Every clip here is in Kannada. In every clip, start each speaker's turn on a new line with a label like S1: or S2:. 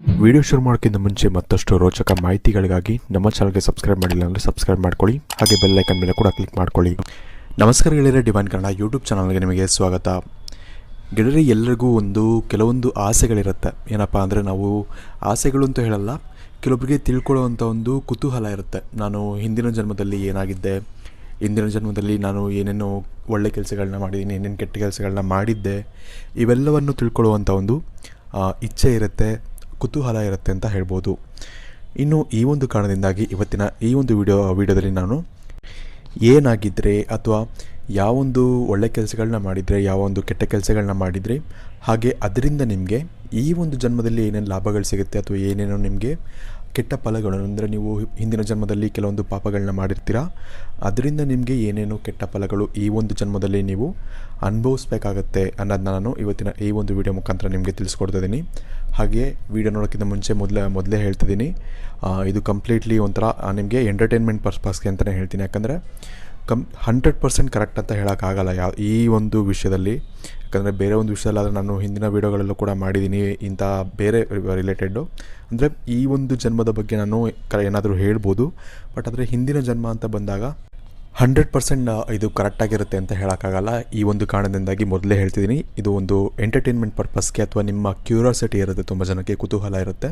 S1: ವಿಡಿಯೋ ಶುರು ಮಾಡೋಕ್ಕಿಂತ ಮುಂಚೆ ಮತ್ತಷ್ಟು ರೋಚಕ ಮಾಹಿತಿಗಳಿಗಾಗಿ ನಮ್ಮ ಚಾನಲ್ಗೆ ಸಬ್ಸ್ಕ್ರೈಬ್ ಮಾಡಿಲ್ಲ ಅಂದರೆ ಸಬ್ಸ್ಕ್ರೈಬ್ ಮಾಡ್ಕೊಳ್ಳಿ. ಹಾಗೆ ಬೆಲ್ ಐಕನ್ ಮೇಲೆ ಕೂಡ ಕ್ಲಿಕ್ ಮಾಡ್ಕೊಳ್ಳಿ. ನಮಸ್ಕಾರ ಗೆಳೆಯರೆ, ಡಿವೈನ್ ಕನ್ನಡ ಯೂಟ್ಯೂಬ್ ಚಾನಲ್ಗೆ ನಿಮಗೆ ಸ್ವಾಗತ. ಗೆಳೆಯರೆ, ಎಲ್ಲರಿಗೂ ಒಂದು ಕೆಲವೊಂದು ಆಸೆಗಳಿರುತ್ತೆ. ಏನಪ್ಪ ಅಂದರೆ ನಾವು ಆಸೆಗಳು ಅಂತ ಹೇಳಲ್ಲ ಕೆಲವೊಬ್ಬರಿಗೆ ತಿಳ್ಕೊಳ್ಳುವಂಥ ಒಂದು ಕುತೂಹಲ ಇರುತ್ತೆ. ನಾನು ಹಿಂದಿನ ಜನ್ಮದಲ್ಲಿ ಏನಾಗಿದ್ದೆ ಹಿಂದಿನ ಜನ್ಮದಲ್ಲಿ ನಾನು ಏನೇನೋ ಒಳ್ಳೆ ಕೆಲಸಗಳನ್ನ ಮಾಡಿದ್ದೀನಿ, ಏನೇನು ಕೆಟ್ಟ ಕೆಲಸಗಳನ್ನ ಮಾಡಿದ್ದೆ, ಇವೆಲ್ಲವನ್ನು ತಿಳ್ಕೊಳ್ಳುವಂಥ ಒಂದು ಇಚ್ಛೆ ಇರುತ್ತೆ. ಕುತೂಹಲ ಇರುತ್ತೆ ಅಂತ ಹೇಳ್ಬೋದು. ಇನ್ನು ಈ ಒಂದು ಕಾರಣದಿಂದಾಗಿ ಇವತ್ತಿನ ಈ ಒಂದು ವಿಡಿಯೋ ವಿಡಿಯೋದಲ್ಲಿ ನಾನು ಏನಾಗಿದ್ದರೆ ಅಥವಾ ಯಾವೊಂದು ಒಳ್ಳೆ ಕೆಲಸಗಳನ್ನ ಮಾಡಿದರೆ, ಯಾವೊಂದು ಕೆಟ್ಟ ಕೆಲಸಗಳನ್ನ ಮಾಡಿದರೆ, ಹಾಗೆ ಅದರಿಂದ ನಿಮಗೆ ಈ ಒಂದು ಜನ್ಮದಲ್ಲಿ ಏನೇನು ಲಾಭಗಳು ಸಿಗುತ್ತೆ ಅಥವಾ ಏನೇನೋ ನಿಮಗೆ ಕೆಟ್ಟ ಫಲಗಳು, ಅಂದರೆ ನೀವು ಹಿಂದಿನ ಜನ್ಮದಲ್ಲಿ ಕೆಲವೊಂದು ಪಾಪಗಳನ್ನ ಮಾಡಿರ್ತೀರಾ, ಅದರಿಂದ ನಿಮಗೆ ಏನೇನು ಕೆಟ್ಟ ಫಲಗಳು ಈ ಒಂದು ಜನ್ಮದಲ್ಲಿ ನೀವು ಅನುಭವಿಸ್ಬೇಕಾಗತ್ತೆ ಅನ್ನೋದನ್ನ ನಾನು ಇವತ್ತಿನ ಈ ಒಂದು ವಿಡಿಯೋ ಮುಖಾಂತರ ನಿಮಗೆ ತಿಳಿಸ್ಕೊಡ್ತಾ ಇದ್ದೀನಿ. ಹಾಗೆ ವಿಡಿಯೋ ನೋಡೋಕ್ಕಿಂತ ಮುಂಚೆ ಮೊದಲೇ ಮೊದಲೇ ಹೇಳ್ತಿದ್ದೀನಿ. ಇದು ಕಂಪ್ಲೀಟ್ಲಿ ಒಂಥರ ನಿಮಗೆ ಎಂಟರ್ಟೈನ್ಮೆಂಟ್ ಪರ್ಪಸ್ಗೆ ಅಂತಲೇ ಹೇಳ್ತೀನಿ. ಯಾಕಂದರೆ ಕಮ್ ಹಂಡ್ರೆಡ್ ಪರ್ಸೆಂಟ್ ಕರೆಕ್ಟ್ ಅಂತ ಹೇಳೋಕ್ಕಾಗಲ್ಲ ಯಾವ ಈ ಒಂದು ವಿಷಯದಲ್ಲಿ. ಯಾಕಂದರೆ ಬೇರೆ ಒಂದು ವಿಷಯದಲ್ಲಾದರೆ ನಾನು ಹಿಂದಿನ ವೀಡಿಯೋಗಳಲ್ಲೂ ಕೂಡ ಮಾಡಿದ್ದೀನಿ, ಇಂಥ ಬೇರೆ ರಿಲೇಟೆಡ್ಡು ಅಂದರೆ ಈ ಒಂದು ಜನ್ಮದ ಬಗ್ಗೆ ನಾನು ಏನಾದರೂ ಹೇಳ್ಬೋದು. ಬಟ್ ಆದರೆ ಹಿಂದಿನ ಜನ್ಮ ಅಂತ ಬಂದಾಗ ಹಂಡ್ರೆಡ್ ಪರ್ಸೆಂಟ್ ಇದು ಕರೆಕ್ಟಾಗಿರುತ್ತೆ ಅಂತ ಹೇಳೋಕ್ಕಾಗಲ್ಲ. ಈ ಒಂದು ಕಾರಣದಿಂದಾಗಿ ಮೊದಲೇ ಹೇಳ್ತಿದ್ದೀನಿ. ಇದು ಒಂದು ಎಂಟರ್ಟೈನ್ಮೆಂಟ್ ಪರ್ಪಸ್ಗೆ ಅಥವಾ ನಿಮ್ಮ ಕ್ಯೂರಿಯಾಸಿಟಿ ಇರುತ್ತೆ, ತುಂಬ ಜನಕ್ಕೆ ಕುತೂಹಲ ಇರುತ್ತೆ.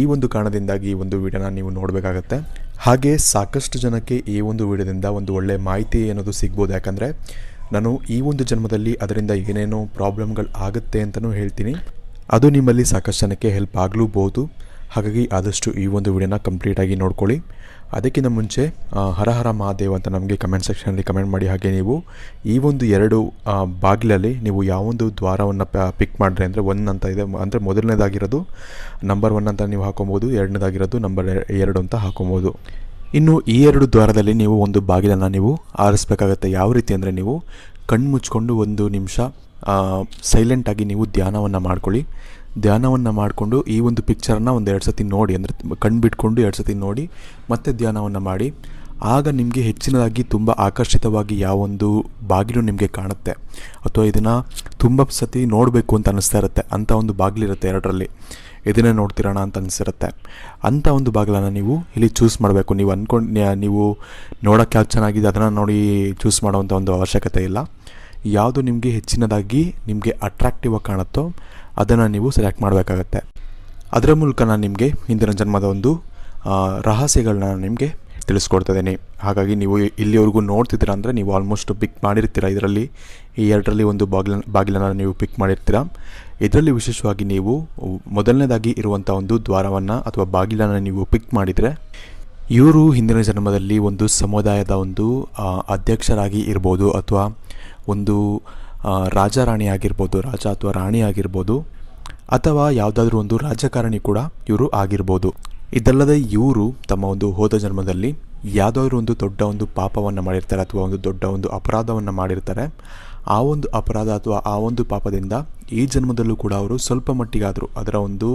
S1: ಈ ಒಂದು ಕಾರಣದಿಂದಾಗಿ ಈ ಒಂದು ವಿಡಿಯೋನ ನೀವು ನೋಡಬೇಕಾಗತ್ತೆ. ಹಾಗೆ ಸಾಕಷ್ಟು ಜನಕ್ಕೆ ಈ ಒಂದು ವಿಡಿಯೋದಿಂದ ಒಂದು ಒಳ್ಳೆಯ ಮಾಹಿತಿ ಅನ್ನೋದು ಸಿಗ್ಬೋದು. ಯಾಕಂದರೆ ನಾನು ಈ ಒಂದು ಜನ್ಮದಲ್ಲಿ ಅದರಿಂದ ಏನೇನೋ ಪ್ರಾಬ್ಲಮ್ಗಳು ಆಗುತ್ತೆ ಅಂತಲೂ ಹೇಳ್ತೀನಿ. ಅದು ನಿಮ್ಮಲ್ಲಿ ಸಾಕಷ್ಟು ಜನಕ್ಕೆ ಹೆಲ್ಪ್ ಆಗಲೂಬಹುದು ಹಾಗಾಗಿ ಆದಷ್ಟು ಈ ಒಂದು ವಿಡಿಯೋನ ಕಂಪ್ಲೀಟಾಗಿ ನೋಡ್ಕೊಳ್ಳಿ. ಅದಕ್ಕಿಂತ ಮುಂಚೆ ಹರಹರ ಹರ ಹರ ಮಹಾದೇವ್ ಅಂತ ನಮಗೆ ಕಮೆಂಟ್ ಸೆಕ್ಷನಲ್ಲಿ ಕಮೆಂಟ್ ಮಾಡಿ ಹಾಗೆ ನೀವು ಈ ಒಂದು ಎರಡು ಬಾಗಿಲಲ್ಲಿ ನೀವು ಯಾವೊಂದು ದ್ವಾರವನ್ನು ಪಿಕ್ ಮಾಡಿದ್ರೆ ಅಂದರೆ ಒನ್ ಅಂತ ಇದೆ, ಅಂದರೆ ಮೊದಲನೇದಾಗಿರೋದು ನಂಬರ್ ಒನ್ ಅಂತ ನೀವು ಹಾಕೊಬೋದು, ಎರಡನೇದಾಗಿರೋದು ನಂಬರ್ ಎರಡು ಅಂತ ಹಾಕೊಬೋದು. ಇನ್ನು ಈ ಎರಡು ದ್ವಾರದಲ್ಲಿ ನೀವು ಒಂದು ಬಾಗಿಲನ್ನು ನೀವು ಆರಿಸ್ಬೇಕಾಗತ್ತೆ. ಯಾವ ರೀತಿ ಅಂದರೆ ನೀವು ಕಣ್ಣು ಮುಚ್ಕೊಂಡು ಒಂದು ನಿಮಿಷ ಸೈಲೆಂಟಾಗಿ ನೀವು ಧ್ಯಾನವನ್ನು ಮಾಡ್ಕೊಳ್ಳಿ. ಧ್ಯಾನವನ್ನು ಮಾಡಿಕೊಂಡು ಈ ಒಂದು ಪಿಕ್ಚರನ್ನ ಒಂದು ಎರಡು ಸತಿ ನೋಡಿ ಅಂದರೆ ಕಣ್ಣು ಬಿಟ್ಕೊಂಡು ಎರಡು ಸತಿ ನೋಡಿ ಮತ್ತೆ ಧ್ಯಾನವನ್ನು ಮಾಡಿ. ಆಗ ನಿಮಗೆ ಹೆಚ್ಚಿನದಾಗಿ ತುಂಬ ಆಕರ್ಷಿತವಾಗಿ ಯಾವೊಂದು ಬಾಗಿಲು ನಿಮಗೆ ಕಾಣುತ್ತೆ. ಅಥವಾ ಇದನ್ನು ತುಂಬ ಸತಿ ನೋಡಬೇಕು ಅಂತ ಅನ್ನಿಸ್ತಾ ಇರುತ್ತೆ. ಅಂಥ ಒಂದು ಬಾಗಿಲಿರುತ್ತೆ ಎರಡರಲ್ಲಿ. ಇದನ್ನೇ ನೋಡ್ತಿರೋಣ ಅಂತ ಅನಿಸಿರುತ್ತೆ. ಅಂಥ ಒಂದು ಬಾಗಿಲನ್ನು ನೀವು ಇಲ್ಲಿ ಚೂಸ್ ಮಾಡಬೇಕು. ನೀವು ಅಂದ್ಕೊಂಡು ನೀವು ನೋಡೋಕ್ಕೆ ಯಾವ ಚೆನ್ನಾಗಿದೆ ಅದನ್ನು ನೋಡಿ ಚೂಸ್ ಮಾಡೋವಂಥ ಒಂದು ಅವಶ್ಯಕತೆ ಇಲ್ಲ. ಯಾವುದು ನಿಮಗೆ ಹೆಚ್ಚಿನದಾಗಿ ನಿಮಗೆ ಅಟ್ರಾಕ್ಟಿವ್ ಕಾಣುತ್ತೋ ಅದನ್ನು ನೀವು ಸೆಲೆಕ್ಟ್ ಮಾಡಬೇಕಾಗತ್ತೆ. ಅದರ ಮೂಲಕ ನಾನು ನಿಮಗೆ ಹಿಂದಿನ ಜನ್ಮದ ಒಂದು ರಹಸ್ಯಗಳನ್ನ ನಿಮಗೆ ತಿಳಿಸ್ಕೊಡ್ತಿದ್ದೀನಿ. ಹಾಗಾಗಿ ನೀವು ಇಲ್ಲಿವರೆಗೂ ನೋಡ್ತಿದ್ದೀರಾ ಅಂದರೆ ನೀವು ಆಲ್ಮೋಸ್ಟ್ ಪಿಕ್ ಮಾಡಿರ್ತೀರ. ಇದರಲ್ಲಿ ಈ ಎರಡರಲ್ಲಿ ಒಂದು ಬಾಗಿಲ, ಬಾಗಿಲನ್ನು ನೀವು ಪಿಕ್ ಮಾಡಿರ್ತೀರ. ಇದರಲ್ಲಿ ವಿಶೇಷವಾಗಿ ನೀವು ಮೊದಲನೇದಾಗಿ ಇರುವಂಥ ಒಂದು ದ್ವಾರವನ್ನು ಅಥವಾ ಬಾಗಿಲನ್ನು ನೀವು ಪಿಕ್ ಮಾಡಿದರೆ, ಇವರು ಹಿಂದಿನ ಜನ್ಮದಲ್ಲಿ ಒಂದು ಸಮುದಾಯದ ಒಂದು ಅಧ್ಯಕ್ಷರಾಗಿ ಇರ್ಬೋದು ಅಥವಾ ಒಂದು ರಾಜ ರಾಣಿ ಆಗಿರ್ಬೋದು, ರಾಜ ಅಥವಾ ರಾಣಿ ಆಗಿರ್ಬೋದು, ಅಥವಾ ಯಾವುದಾದ್ರೂ ಒಂದು ರಾಜಕಾರಣಿ ಕೂಡ ಇವರು ಆಗಿರ್ಬೋದು. ಇದಲ್ಲದೆ ಇವರು ತಮ್ಮ ಒಂದು ಹೋದ ಜನ್ಮದಲ್ಲಿ ಯಾವುದಾದ್ರೂ ಒಂದು ದೊಡ್ಡ ಒಂದು ಪಾಪವನ್ನು ಮಾಡಿರ್ತಾರೆ ಅಥವಾ ಒಂದು ದೊಡ್ಡ ಒಂದು ಅಪರಾಧವನ್ನು ಮಾಡಿರ್ತಾರೆ. ಆ ಒಂದು ಅಪರಾಧ ಅಥವಾ ಆ ಒಂದು ಪಾಪದಿಂದ ಈ ಜನ್ಮದಲ್ಲೂ ಕೂಡ ಅವರು ಸ್ವಲ್ಪ ಮಟ್ಟಿಗಾದರೂ ಅದರ ಒಂದು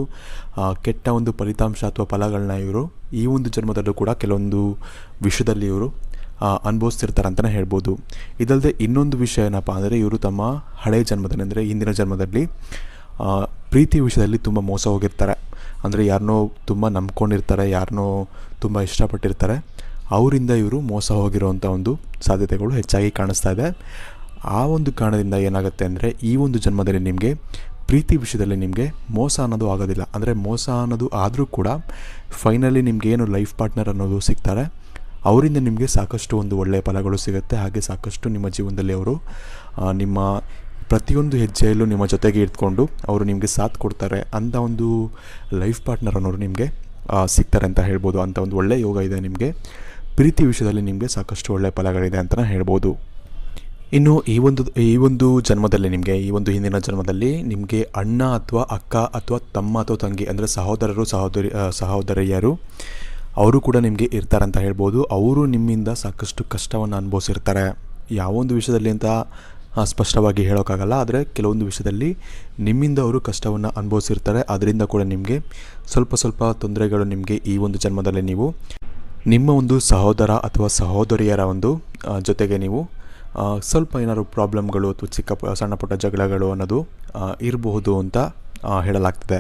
S1: ಕೆಟ್ಟ ಒಂದು ಫಲಿತಾಂಶ ಅಥವಾ ಫಲಗಳನ್ನ ಇವರು ಈ ಒಂದು ಜನ್ಮದಲ್ಲೂ ಕೂಡ ಕೆಲವೊಂದು ವಿಷಯದಲ್ಲಿ ಇವರು ಅನುಭವಿಸ್ತಿರ್ತಾರೆ ಅಂತಲೇ ಹೇಳ್ಬೋದು. ಇದಲ್ಲದೆ ಇನ್ನೊಂದು ವಿಷಯ ಏನಪ್ಪ ಅಂದರೆ ಇವರು ತಮ್ಮ ಹಳೆಯ ಜನ್ಮದಲ್ಲಿ ಅಂದರೆ ಹಿಂದಿನ ಜನ್ಮದಲ್ಲಿ ಪ್ರೀತಿ ವಿಷಯದಲ್ಲಿ ತುಂಬ ಮೋಸ ಹೋಗಿರ್ತಾರೆ. ಅಂದರೆ ಯಾರನ್ನೋ ತುಂಬ ನಂಬ್ಕೊಂಡಿರ್ತಾರೆ ಯಾರನ್ನೋ ತುಂಬ ಇಷ್ಟಪಟ್ಟಿರ್ತಾರೆ. ಅವರಿಂದ ಇವರು ಮೋಸ ಹೋಗಿರೋವಂಥ ಒಂದು ಸಾಧ್ಯತೆಗಳು ಹೆಚ್ಚಾಗಿ ಕಾಣಿಸ್ತಾ ಇದೆ. ಆ ಒಂದು ಕಾರಣದಿಂದ ಏನಾಗುತ್ತೆ ಅಂದರೆ ಈ ಒಂದು ಜನ್ಮದಲ್ಲಿ ನಿಮಗೆ ಪ್ರೀತಿ ವಿಷಯದಲ್ಲಿ ನಿಮಗೆ ಮೋಸ ಅನ್ನೋದು ಆಗೋದಿಲ್ಲ. ಅಂದರೆ ಮೋಸ ಅನ್ನೋದು ಆದರೂ ಕೂಡ ಫೈನಲಿ ನಿಮಗೆ ಏನು ಲೈಫ್ ಪಾರ್ಟ್ನರ್ ಅನ್ನೋದು ಸಿಗ್ತಾರೆ. ಅವರಿಂದ ನಿಮಗೆ ಸಾಕಷ್ಟು ಒಂದು ಒಳ್ಳೆಯ ಫಲಗಳು ಸಿಗುತ್ತೆ. ಹಾಗೆ ಸಾಕಷ್ಟು ನಿಮ್ಮ ಜೀವನದಲ್ಲಿ ಅವರು ನಿಮ್ಮ ಪ್ರತಿಯೊಂದು ಹೆಜ್ಜೆಯಲ್ಲೂ ನಿಮ್ಮ ಜೊತೆಗೆ ಇಟ್ಕೊಂಡು ಅವರು ನಿಮಗೆ ಸಾಥ್ ಕೊಡ್ತಾರೆ ಅಂಥ ಒಂದು ಲೈಫ್ ಪಾರ್ಟ್ನರ್ ಅನ್ನೋರು ನಿಮಗೆ ಸಿಗ್ತಾರೆ ಅಂತ ಹೇಳ್ಬೋದು. ಅಂಥ ಒಂದು ಒಳ್ಳೆಯ ಯೋಗ ಇದೆ ನಿಮಗೆ. ಪ್ರೀತಿ ವಿಷಯದಲ್ಲಿ ನಿಮಗೆ ಸಾಕಷ್ಟು ಒಳ್ಳೆಯ ಫಲಗಳಿದೆ ಅಂತಲೇ ಹೇಳ್ಬೋದು. ಇನ್ನು ಈ ಒಂದು ಈ ಒಂದು ಜನ್ಮದಲ್ಲಿ ನಿಮಗೆ, ಈ ಒಂದು ಹಿಂದಿನ ಜನ್ಮದಲ್ಲಿ ನಿಮಗೆ ಅಣ್ಣ ಅಥವಾ ಅಕ್ಕ ಅಥವಾ ತಮ್ಮ ಅಥವಾ ತಂಗಿ, ಅಂದರೆ ಸಹೋದರರು, ಸಹೋದರಿ ಸಹೋದರಿಯರು ಅವರು ಕೂಡ ನಿಮಗೆ ಇರ್ತಾರಂತ ಹೇಳ್ಬೋದು. ಅವರು ನಿಮ್ಮಿಂದ ಸಾಕಷ್ಟು ಕಷ್ಟವನ್ನು ಅನುಭವಿಸಿರ್ತಾರೆ. ಯಾವೊಂದು ವಿಷಯದಲ್ಲಿ ಅಂತ ಸ್ಪಷ್ಟವಾಗಿ ಹೇಳೋಕ್ಕಾಗಲ್ಲ ಆದರೆ ಕೆಲವೊಂದು ವಿಷಯದಲ್ಲಿ ನಿಮ್ಮಿಂದ ಅವರು ಕಷ್ಟವನ್ನು ಅನುಭವಿಸಿರ್ತಾರೆ. ಅದರಿಂದ ಕೂಡ ನಿಮಗೆ ಸ್ವಲ್ಪ ಸ್ವಲ್ಪ ತೊಂದರೆಗಳು ನಿಮಗೆ ಈ ಒಂದು ಜನ್ಮದಲ್ಲಿ ನೀವು, ನಿಮ್ಮ ಒಂದು ಸಹೋದರ ಅಥವಾ ಸಹೋದರಿಯರ ಒಂದು ಜೊತೆಗೆ ನೀವು ಸ್ವಲ್ಪ ಏನಾದ್ರು ಪ್ರಾಬ್ಲಮ್ಗಳು ಅಥವಾ ಚಿಕ್ಕ ಸಣ್ಣ ಪುಟ್ಟ ಜಗಳಗಳು ಅನ್ನೋದು ಇರಬಹುದು ಅಂತ ಹೇಳಲಾಗ್ತದೆ.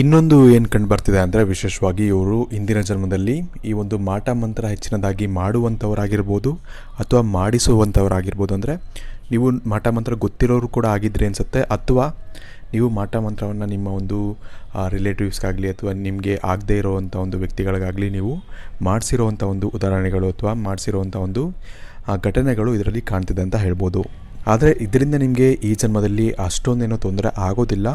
S1: ಇನ್ನೊಂದು ಏನು ಕಂಡು ಬರ್ತಿದೆ ಅಂದರೆ ವಿಶೇಷವಾಗಿ ಇವರು ಇಂದಿನ ಜನ್ಮದಲ್ಲಿ ಈ ಒಂದು ಮಾಟ ಮಂತ್ರ ಹೆಚ್ಚಿನದಾಗಿ ಮಾಡುವಂಥವರಾಗಿರ್ಬೋದು ಅಥವಾ ಮಾಡಿಸುವಂಥವರಾಗಿರ್ಬೋದು ಅಂದರೆ ನೀವು ಮಾಟ ಮಂತ್ರ ಗೊತ್ತಿರೋರು ಕೂಡ ಆಗಿದ್ರಿ ಅನಿಸುತ್ತೆ, ಅಥವಾ ನೀವು ಮಾಟ ಮಂತ್ರವನ್ನು ನಿಮ್ಮ ಒಂದು ರಿಲೇಟಿವ್ಸ್ಗಾಗಲಿ ಅಥವಾ ನಿಮಗೆ ಆಗದೇ ಇರೋವಂಥ ಒಂದು ವ್ಯಕ್ತಿಗಳಿಗಾಗಲಿ ನೀವು ಮಾಡಿಸಿರುವಂಥ ಒಂದು ಉದಾಹರಣೆಗಳು ಅಥವಾ ಮಾಡಿಸಿರುವಂಥ ಒಂದು ಘಟನೆಗಳು ಇದರಲ್ಲಿ ಕಾಣ್ತಿದೆ ಅಂತ ಹೇಳ್ಬೋದು. ಆದರೆ ಇದರಿಂದ ನಿಮಗೆ ಈ ಜನ್ಮದಲ್ಲಿ ಅಷ್ಟೊಂದೇನೋ ತೊಂದರೆ ಆಗೋದಿಲ್ಲ.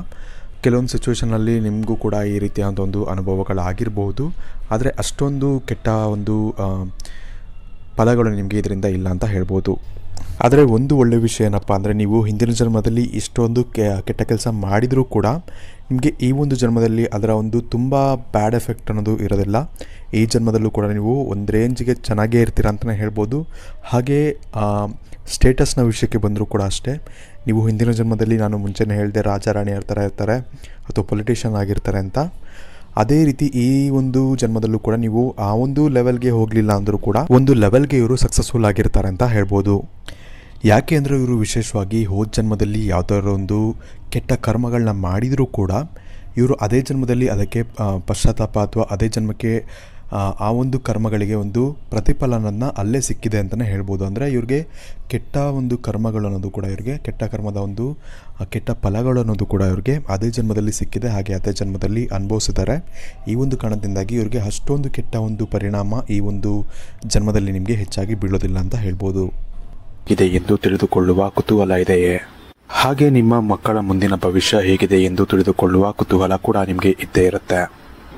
S1: ಕೆಲವೊಂದು ಸಿಚುವೇಷನಲ್ಲಿ ನಿಮಗೂ ಕೂಡ ಈ ರೀತಿಯಾದ ಒಂದು ಅನುಭವಗಳಾಗಿರ್ಬೋದು ಆದರೆ ಅಷ್ಟೊಂದು ಕೆಟ್ಟ ಒಂದು ಫಲಗಳು ನಿಮಗೆ ಇದರಿಂದ ಇಲ್ಲ ಅಂತ ಹೇಳ್ಬೋದು. ಆದರೆ ಒಂದು ಒಳ್ಳೆಯ ವಿಷಯ ಏನಪ್ಪ ಅಂದರೆ ನೀವು ಹಿಂದಿನ ಜನ್ಮದಲ್ಲಿ ಇಷ್ಟೊಂದು ಕೆಟ್ಟ ಕೆಲಸ ಮಾಡಿದರೂ ಕೂಡ ನಿಮಗೆ ಈ ಒಂದು ಜನ್ಮದಲ್ಲಿ ಅದರ ಒಂದು ತುಂಬ ಬ್ಯಾಡ್ ಎಫೆಕ್ಟ್ ಅನ್ನೋದು ಇರೋದಿಲ್ಲ. ಈ ಜನ್ಮದಲ್ಲೂ ಕೂಡ ನೀವು ಒಂದು ರೇಂಜಿಗೆ ಚೆನ್ನಾಗೇ ಇರ್ತೀರ ಅಂತಲೇ ಹೇಳ್ಬೋದು. ಹಾಗೆ ಸ್ಟೇಟಸ್ನ ವಿಷಯಕ್ಕೆ ಬಂದರೂ ಕೂಡ ಅಷ್ಟೇ. ನೀವು ಹಿಂದಿನ ಜನ್ಮದಲ್ಲಿ ನಾನು ಮುಂಚೆನೇ ಹೇಳಿದೆ ರಾಜ ರಾಣಿ ಥರ ಇರ್ತಾರೆ ಅಥವಾ ಪೊಲಿಟಿಷಿಯನ್ ಆಗಿರ್ತಾರೆ ಅಂತ. ಅದೇ ರೀತಿ ಈ ಒಂದು ಜನ್ಮದಲ್ಲೂ ಕೂಡ ನೀವು ಆ ಒಂದು ಲೆವೆಲ್ಗೆ ಹೋಗಲಿಲ್ಲ ಅಂದರೂ ಕೂಡ ಒಂದು ಲೆವೆಲ್ಗೆ ಇವರು ಸಕ್ಸಸ್ಫುಲ್ ಆಗಿರ್ತಾರೆ ಅಂತ ಹೇಳ್ಬೋದು. ಯಾಕೆ ಅಂದರೆ ಇವರು ವಿಶೇಷವಾಗಿ ಹೋದ ಜನ್ಮದಲ್ಲಿ ಯಾವುದಾದ್ರು ಒಂದು ಕೆಟ್ಟ ಕರ್ಮಗಳನ್ನ ಮಾಡಿದರೂ ಕೂಡ ಇವರು ಅದೇ ಜನ್ಮದಲ್ಲಿ ಅದಕ್ಕೆ ಪಶ್ಚಾತ್ತಾಪ ಅಥವಾ ಅದೇ ಜನ್ಮಕ್ಕೆ ಆ, ಒಂದು ಕರ್ಮಗಳಿಗೆ ಒಂದು ಪ್ರತಿಫಲನನ್ನು ಅಲ್ಲೇ ಸಿಕ್ಕಿದೆ ಅಂತಲೇ ಹೇಳ್ಬೋದು. ಅಂದರೆ ಇವ್ರಿಗೆ ಕೆಟ್ಟ ಒಂದು ಕರ್ಮಗಳು ಅನ್ನೋದು ಕೂಡ ಇವ್ರಿಗೆ ಕೆಟ್ಟ ಕರ್ಮದ ಒಂದು ಕೆಟ್ಟ ಫಲಗಳು ಅನ್ನೋದು ಕೂಡ ಇವ್ರಿಗೆ ಅದೇ ಜನ್ಮದಲ್ಲಿ ಸಿಕ್ಕಿದೆ ಹಾಗೆ ಅದೇ ಜನ್ಮದಲ್ಲಿ ಅನುಭವಿಸಿದ್ದಾರೆ. ಈ ಒಂದು ಕಾರಣದಿಂದಾಗಿ ಇವ್ರಿಗೆ ಅಷ್ಟೊಂದು ಕೆಟ್ಟ ಒಂದು ಪರಿಣಾಮ ಈ ಒಂದು ಜನ್ಮದಲ್ಲಿ ನಿಮಗೆ ಹೆಚ್ಚಾಗಿ ಬೀಳೋದಿಲ್ಲ ಅಂತ ಹೇಳ್ಬೋದು. ಇದೆ ಎಂದು ತಿಳಿದುಕೊಳ್ಳುವ ಕುತೂಹಲ ಇದೆಯೇ? ಹಾಗೆ ನಿಮ್ಮ ಮಕ್ಕಳ ಮುಂದಿನ ಭವಿಷ್ಯ ಹೇಗಿದೆ ಎಂದು ತಿಳಿದುಕೊಳ್ಳುವ ಕುತೂಹಲ ಕೂಡ ನಿಮಗೆ ಇದ್ದೇ ಇರುತ್ತೆ.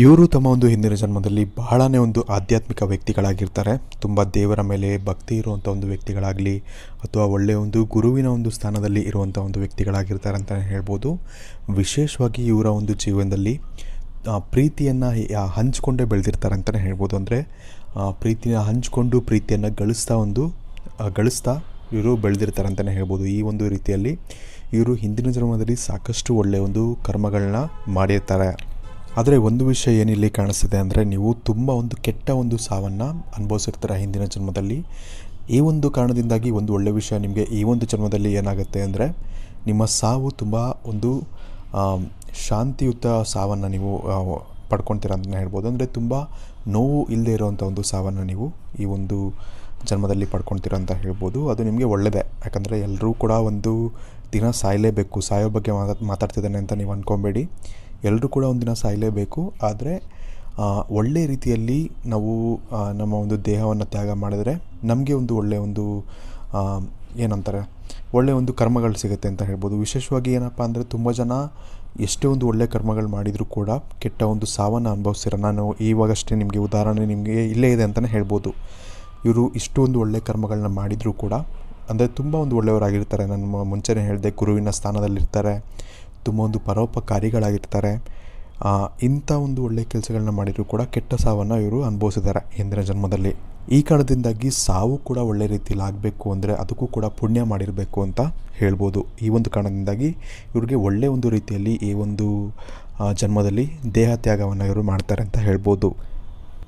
S1: ಇವರು ತಮ್ಮ ಒಂದು ಹಿಂದಿನ ಜನ್ಮದಲ್ಲಿ ಬಹಳನೇ ಒಂದು ಆಧ್ಯಾತ್ಮಿಕ ವ್ಯಕ್ತಿಗಳಾಗಿರ್ತಾರೆ. ತುಂಬ ದೇವರ ಮೇಲೆ ಭಕ್ತಿ ಇರುವಂಥ ಒಂದು ವ್ಯಕ್ತಿಗಳಾಗಲಿ ಅಥವಾ ಒಳ್ಳೆಯ ಒಂದು ಗುರುವಿನ ಒಂದು ಸ್ಥಾನದಲ್ಲಿ ಇರುವಂಥ ಒಂದು ವ್ಯಕ್ತಿಗಳಾಗಿರ್ತಾರೆ ಅಂತಲೇ ಹೇಳ್ಬೋದು. ವಿಶೇಷವಾಗಿ ಇವರ ಒಂದು ಜೀವನದಲ್ಲಿ ಪ್ರೀತಿಯನ್ನು ಹಂಚಿಕೊಂಡೇ ಬೆಳೆದಿರ್ತಾರೆ ಅಂತಲೇ ಹೇಳ್ಬೋದು. ಅಂದರೆ ಪ್ರೀತಿನ ಹಂಚಿಕೊಂಡು ಪ್ರೀತಿಯನ್ನು ಗಳಿಸ್ತಾ ಒಂದು ಗಳಿಸ್ತಾ ಇವರು ಬೆಳೆದಿರ್ತಾರೆ ಅಂತಲೇ ಹೇಳ್ಬೋದು. ಈ ಒಂದು ರೀತಿಯಲ್ಲಿ ಇವರು ಹಿಂದಿನ ಜನ್ಮದಲ್ಲಿ ಸಾಕಷ್ಟು ಒಳ್ಳೆಯ ಒಂದು ಕರ್ಮಗಳನ್ನ ಮಾಡಿರ್ತಾರೆ. ಆದರೆ ಒಂದು ವಿಷಯ ಏನಿಲ್ಲಿ ಕಾಣಿಸ್ತಿದೆ ಅಂದರೆ ನೀವು ತುಂಬ ಒಂದು ಕೆಟ್ಟ ಒಂದು ಸಾವನ್ನು ಅನುಭವಿಸಿರ್ತೀರ ಹಿಂದಿನ ಜನ್ಮದಲ್ಲಿ. ಈ ಒಂದು ಕಾರಣದಿಂದಾಗಿ ಒಂದು ಒಳ್ಳೆಯ ವಿಷಯ ನಿಮಗೆ ಈ ಒಂದು ಜನ್ಮದಲ್ಲಿ ಏನಾಗುತ್ತೆ ಅಂದರೆ ನಿಮ್ಮ ಸಾವು ತುಂಬ ಒಂದು ಶಾಂತಿಯುತ ಸಾವನ್ನು ನೀವು ಪಡ್ಕೊತೀರ ಅಂತ ಹೇಳ್ಬೋದು. ಅಂದರೆ ತುಂಬ ನೋವು ಇಲ್ಲದೆ ಇರೋವಂಥ ಒಂದು ಸಾವನ್ನು ನೀವು ಈ ಒಂದು ಜನ್ಮದಲ್ಲಿ ಪಡ್ಕೊತೀರ ಅಂತ ಹೇಳ್ಬೋದು. ಅದು ನಿಮಗೆ ಒಳ್ಳೆಯದೇ ಯಾಕಂದರೆ ಎಲ್ಲರೂ ಕೂಡ ಒಂದು ದಿನ ಸಾಯಲೇಬೇಕು. ಸಾಯೋ ಬಗ್ಗೆ ಮಾತಾ, ಮಾತಾಡ್ತಿದ್ದಾನೆ ಅಂತ ನೀವು ಅಂದ್ಕೊಬೇಡಿ ಎಲ್ಲರೂ ಕೂಡ ಒಂದಿನ ಸಾಯಲೇಬೇಕು. ಆದರೆ ಒಳ್ಳೆ ರೀತಿಯಲ್ಲಿ ನಾವು ನಮ್ಮ ಒಂದು ದೇಹವನ್ನು ತ್ಯಾಗ ಮಾಡಿದರೆ ನಮಗೆ ಒಂದು ಒಳ್ಳೆಯ ಒಂದು ಏನಂತಾರೆ ಒಳ್ಳೆಯ ಒಂದು ಕರ್ಮಗಳು ಸಿಗುತ್ತೆ ಅಂತ ಹೇಳ್ಬೋದು. ವಿಶೇಷವಾಗಿ ಏನಪ್ಪ ಅಂದರೆ ತುಂಬ ಜನ ಎಷ್ಟೇ ಒಂದು ಒಳ್ಳೆಯ ಕರ್ಮಗಳು ಮಾಡಿದರೂ ಕೂಡ ಕೆಟ್ಟ ಒಂದು ಸಾವನ್ನು ಅನುಭವಿಸ್ತೀರ. ನಾನು ಇವಾಗಷ್ಟೇ ನಿಮಗೆ ಉದಾಹರಣೆ ನಿಮಗೆ ಇಲ್ಲೇ ಇದೆ ಅಂತಲೇ ಹೇಳ್ಬೋದು. ಇವರು ಇಷ್ಟೊಂದು ಒಳ್ಳೆಯ ಕರ್ಮಗಳನ್ನ ಮಾಡಿದರೂ ಕೂಡ, ಅಂದರೆ ತುಂಬ ಒಂದು ಒಳ್ಳೆಯವರಾಗಿರ್ತಾರೆ. ನಾನು ಮುಂಚೆನೇ ಹೇಳಿದೆ, ಗುರುವಿನ ಸ್ಥಾನದಲ್ಲಿರ್ತಾರೆ. ತುಂಬ ಒಂದು ಪರೋಪಕಾರಿಗಳಾಗಿರ್ತಾರೆ. ಇಂಥ ಒಂದು ಒಳ್ಳೆಯ ಕೆಲಸಗಳನ್ನ ಮಾಡಿದರೂ ಕೂಡ ಕೆಟ್ಟ ಸಾವನ್ನು ಇವರು ಅನುಭವಿಸಿದ್ದಾರೆ ಹಿಂದಿನ ಜನ್ಮದಲ್ಲಿ. ಈ ಕಾರಣದಿಂದಾಗಿ ಸಾವು ಕೂಡ ಒಳ್ಳೆ ರೀತಿಯಲ್ಲಿ ಆಗಬೇಕು ಅಂದರೆ ಅದಕ್ಕೂ ಕೂಡ ಪುಣ್ಯ ಮಾಡಿರಬೇಕು ಅಂತ ಹೇಳ್ಬೋದು. ಈ ಒಂದು ಕಾರಣದಿಂದಾಗಿ ಇವ್ರಿಗೆ ಒಳ್ಳೆಯ ಒಂದು ರೀತಿಯಲ್ಲಿ ಈ ಒಂದು ಜನ್ಮದಲ್ಲಿ ದೇಹ ತ್ಯಾಗವನ್ನು ಇವರು ಮಾಡ್ತಾರೆ ಅಂತ ಹೇಳ್ಬೋದು.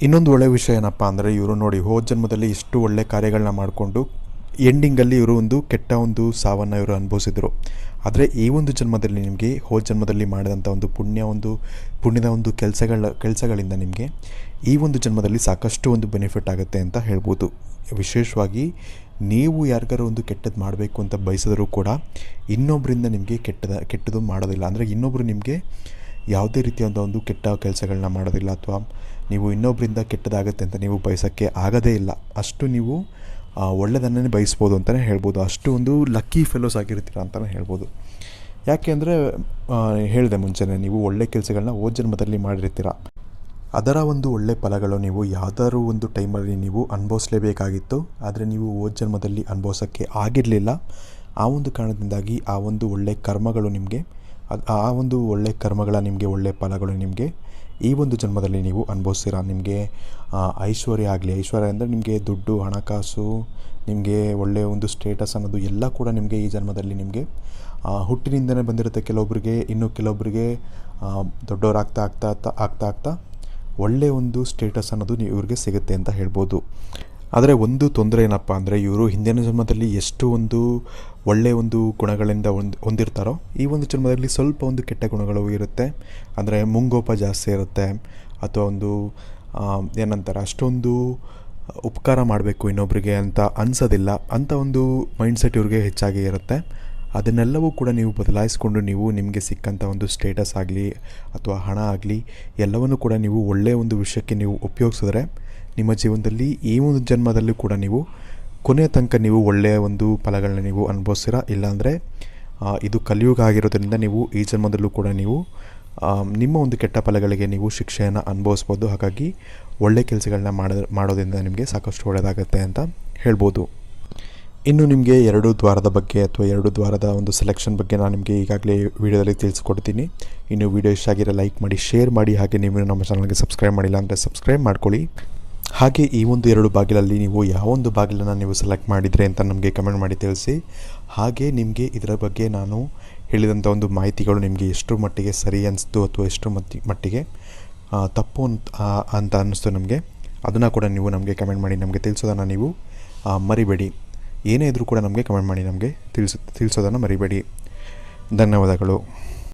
S1: ಇನ್ನೊಂದು ಒಳ್ಳೆಯ ವಿಷಯ ಏನಪ್ಪ ಅಂದರೆ ಇವರು ನೋಡಿ ಹೋದ ಜನ್ಮದಲ್ಲಿ ಇಷ್ಟು ಒಳ್ಳೆ ಕಾರ್ಯಗಳನ್ನ ಮಾಡಿಕೊಂಡು ಎಂಡಿಂಗಲ್ಲಿ ಇವರು ಒಂದು ಕೆಟ್ಟ ಒಂದು ಸಾವನ್ನು ಇವರು ಅನುಭವಿಸಿದರು. ಆದರೆ ಈ ಒಂದು ಜನ್ಮದಲ್ಲಿ ನಿಮಗೆ, ಹೋದ ಜನ್ಮದಲ್ಲಿ ಮಾಡಿದಂಥ ಒಂದು ಪುಣ್ಯ ಒಂದು, ಪುಣ್ಯದ ಒಂದು ಕೆಲಸಗಳ, ಕೆಲಸಗಳಿಂದ ನಿಮಗೆ ಈ ಒಂದು ಜನ್ಮದಲ್ಲಿ ಸಾಕಷ್ಟು ಒಂದು ಬೆನಿಫಿಟ್ ಆಗುತ್ತೆ ಅಂತ ಹೇಳ್ಬೋದು. ವಿಶೇಷವಾಗಿ ನೀವು ಯಾರಿಗಾರು ಒಂದು ಕೆಟ್ಟದ್ದು ಮಾಡಬೇಕು ಅಂತ ಬಯಸಿದರೂ ಕೂಡ ಇನ್ನೊಬ್ಬರಿಂದ ನಿಮಗೆ ಕೆಟ್ಟದ ಕೆಟ್ಟದ್ದು ಮಾಡೋದಿಲ್ಲ. ಅಂದರೆ ಇನ್ನೊಬ್ಬರು ನಿಮಗೆ ಯಾವುದೇ ರೀತಿಯಾದ ಒಂದು ಕೆಟ್ಟ ಕೆಲಸಗಳನ್ನ ಮಾಡೋದಿಲ್ಲ ಅಥವಾ ನೀವು ಇನ್ನೊಬ್ಬರಿಂದ ಕೆಟ್ಟದಾಗುತ್ತೆ ಅಂತ ನೀವು ಬಯಸೋಕ್ಕೆ ಆಗೋದೇ ಇಲ್ಲ. ಅಷ್ಟು ನೀವು ಒಳ್ಳೆಯದನ್ನೇ ಬಯಸ್ಬೋದು ಅಂತಲೇ ಹೇಳ್ಬೋದು. ಅಷ್ಟು ಒಂದು ಲಕ್ಕಿ ಫೆಲೋಸ್ ಆಗಿರ್ತೀರ ಅಂತಲೇ ಹೇಳ್ಬೋದು. ಯಾಕೆ ಅಂದರೆ ಹೇಳಿದೆ ಮುಂಚೆನೇ, ನೀವು ಒಳ್ಳೆ ಕೆಲಸಗಳನ್ನ ಓ ಜನ್ಮದಲ್ಲಿ ಮಾಡಿರ್ತೀರ. ಅದರ ಒಂದು ಒಳ್ಳೆ ಫಲಗಳು ನೀವು ಯಾವ್ದಾದ್ರು ಒಂದು ಟೈಮಲ್ಲಿ ನೀವು ಅನುಭವಿಸಲೇಬೇಕಾಗಿತ್ತು. ಆದರೆ ನೀವು ಓ ಜನ್ಮದಲ್ಲಿ ಅನುಭವಿಸೋಕ್ಕೆ ಆಗಿರಲಿಲ್ಲ. ಆ ಒಂದು ಕಾರಣದಿಂದಾಗಿ ಆ ಒಂದು ಒಳ್ಳೆ ಕರ್ಮಗಳು ನಿಮಗೆ ಆ ಒಂದು ಒಳ್ಳೆ ಕರ್ಮಗಳ ನಿಮಗೆ, ಒಳ್ಳೆ ಫಲಗಳು ನಿಮಗೆ ಈ ಒಂದು ಜನ್ಮದಲ್ಲಿ ನೀವು ಅನುಭವಿಸ್ತೀರಾ? ನಿಮಗೆ ಐಶ್ವರ್ಯ ಆಗಲಿ, ಐಶ್ವರ್ಯ ಅಂದರೆ ನಿಮಗೆ ದುಡ್ಡು, ಹಣಕಾಸು, ನಿಮಗೆ ಒಳ್ಳೆಯ ಒಂದು ಸ್ಟೇಟಸ್ ಅನ್ನೋದು ಎಲ್ಲ ಕೂಡ ನಿಮಗೆ ಈ ಜನ್ಮದಲ್ಲಿ ನಿಮಗೆ ಹುಟ್ಟಿನಿಂದಲೇ ಬಂದಿರುತ್ತೆ. ಕೆಲವೊಬ್ಬರಿಗೆ ಇನ್ನು ಕೆಲವೊಬ್ಬರಿಗೆ ದೊಡ್ಡವರಾಗ್ತಾ ಆಗ್ತಾ ಆಗ್ತಾ ಆಗ್ತಾ ಆಗ್ತಾ ಒಳ್ಳೆಯ ಒಂದು ಸ್ಟೇಟಸ್ ಅನ್ನೋದು ನೀವು ಇವ್ರಿಗೆ ಸಿಗುತ್ತೆ ಅಂತ ಹೇಳ್ಬೋದು. ಆದರೆ ಒಂದು ತೊಂದರೆ ಏನಪ್ಪ ಅಂದರೆ ಇವರು ಹಿಂದಿನ ಜನ್ಮದಲ್ಲಿ ಎಷ್ಟು ಒಂದು ಒಳ್ಳೆಯ ಒಂದು ಗುಣಗಳಿಂದ ಒಂದು ಹೊಂದಿರ್ತಾರೋ ಈ ಒಂದು ಜನ್ಮದಲ್ಲಿ ಸ್ವಲ್ಪ ಒಂದು ಕೆಟ್ಟ ಗುಣಗಳು ಇರುತ್ತೆ. ಅಂದರೆ ಮುಂಗೋಪ ಜಾಸ್ತಿ ಇರುತ್ತೆ. ಅಥವಾ ಒಂದು ಏನಂತಾರೆ, ಅಷ್ಟೊಂದು ಉಪಕಾರ ಮಾಡಬೇಕು ಇನ್ನೊಬ್ಬರಿಗೆ ಅಂತ ಅನ್ಸೋದಿಲ್ಲ. ಅಂಥ ಒಂದು ಮೈಂಡ್ಸೆಟ್ ಇವ್ರಿಗೆ ಹೆಚ್ಚಾಗಿ ಇರುತ್ತೆ. ಅದನ್ನೆಲ್ಲವೂ ಕೂಡ ನೀವು ಬದಲಾಯಿಸ್ಕೊಂಡು ನೀವು ನಿಮಗೆ ಸಿಕ್ಕಂಥ ಒಂದು ಸ್ಟೇಟಸ್ ಆಗಲಿ ಅಥವಾ ಹಣ ಆಗಲಿ ಎಲ್ಲವನ್ನು ಕೂಡ ನೀವು ಒಳ್ಳೆಯ ಒಂದು ವಿಷಯಕ್ಕೆ ನೀವು ಉಪಯೋಗಿಸಿದ್ರೆ ನಿಮ್ಮ ಜೀವನದಲ್ಲಿ ಈ ಒಂದು ಜನ್ಮದಲ್ಲೂ ಕೂಡ ನೀವು ಕೊನೆಯ ತನಕ ನೀವು ಒಳ್ಳೆಯ ಒಂದು ಫಲಗಳನ್ನ ನೀವು ಅನುಭವಿಸ್ತೀರಾ? ಇಲ್ಲಾಂದರೆ ಇದು ಕಲಿಯುಗ ಆಗಿರೋದ್ರಿಂದ ನೀವು ಈ ಜನ್ಮದಲ್ಲೂ ಕೂಡ ನೀವು ನಿಮ್ಮ ಒಂದು ಕೆಟ್ಟ ಫಲಗಳಿಗೆ ನೀವು ಶಿಕ್ಷೆಯನ್ನು ಅನುಭವಿಸ್ಬೋದು. ಹಾಗಾಗಿ ಒಳ್ಳೆ ಕೆಲಸಗಳನ್ನ ಮಾಡೋ, ಮಾಡೋದ್ರಿಂದ ನಿಮಗೆ ಸಾಕಷ್ಟು ಒಳ್ಳೆಯದಾಗುತ್ತೆ ಅಂತ ಹೇಳ್ಬೋದು. ಇನ್ನು ನಿಮಗೆ ಎರಡು ದ್ವಾರದ ಬಗ್ಗೆ ಅಥವಾ ಎರಡು ದ್ವಾರದ ಒಂದು ಸೆಲೆಕ್ಷನ್ ಬಗ್ಗೆ ನಾನು ನಿಮಗೆ ಈಗಾಗಲೇ ವಿಡಿಯೋದಲ್ಲಿ ತಿಳಿಸ್ಕೊಡ್ತೀನಿ. ಇನ್ನು ವಿಡಿಯೋ ಇಷ್ಟ ಆಗಿರೋ ಲೈಕ್ ಮಾಡಿ ಶೇರ್ ಮಾಡಿ. ಹಾಗೆ ನೀವು ನಮ್ಮ ಚಾನಲ್ಗೆ ಸಬ್ಸ್ಕ್ರೈಬ್ ಮಾಡಿಲ್ಲ ಅಂದರೆ ಸಬ್ಸ್ಕ್ರೈಬ್ ಮಾಡ್ಕೊಳ್ಳಿ. ಹಾಗೆ ಈ ಒಂದು ಎರಡು ಬಾಗಿಲಲ್ಲಿ ನೀವು ಯಾವ ಒಂದು ಬಾಗಿಲನ್ನು ನೀವು ಸೆಲೆಕ್ಟ್ ಮಾಡಿದರೆ ಅಂತ ನಮಗೆ ಕಮೆಂಟ್ ಮಾಡಿ ತಿಳಿಸಿ. ಹಾಗೆ ನಿಮಗೆ ಇದರ ಬಗ್ಗೆ ನಾನು ಹೇಳಿದಂಥ ಒಂದು ಮಾಹಿತಿಗಳು ನಿಮಗೆ ಎಷ್ಟು ಮಟ್ಟಿಗೆ ಸರಿ ಅನಿಸ್ತು ಅಥವಾ ಎಷ್ಟು ಮಟ್ಟಿ ಮಟ್ಟಿಗೆ ತಪ್ಪು ಅಂತ ಅಂತ ಅನ್ನಿಸ್ತು ನಮಗೆ, ಅದನ್ನು ಕೂಡ ನೀವು ನಮಗೆ ಕಮೆಂಟ್ ಮಾಡಿ ನಮಗೆ ತಿಳಿಸೋದನ್ನು ನೀವು ಮರಿಬೇಡಿ. ಏನೇ ಇದ್ರೂ ಕೂಡ ನಮಗೆ ಕಮೆಂಟ್ ಮಾಡಿ ನಮಗೆ ತಿಳಿಸ ತಿಳಿಸೋದನ್ನು ಮರಿಬೇಡಿ. ಧನ್ಯವಾದಗಳು.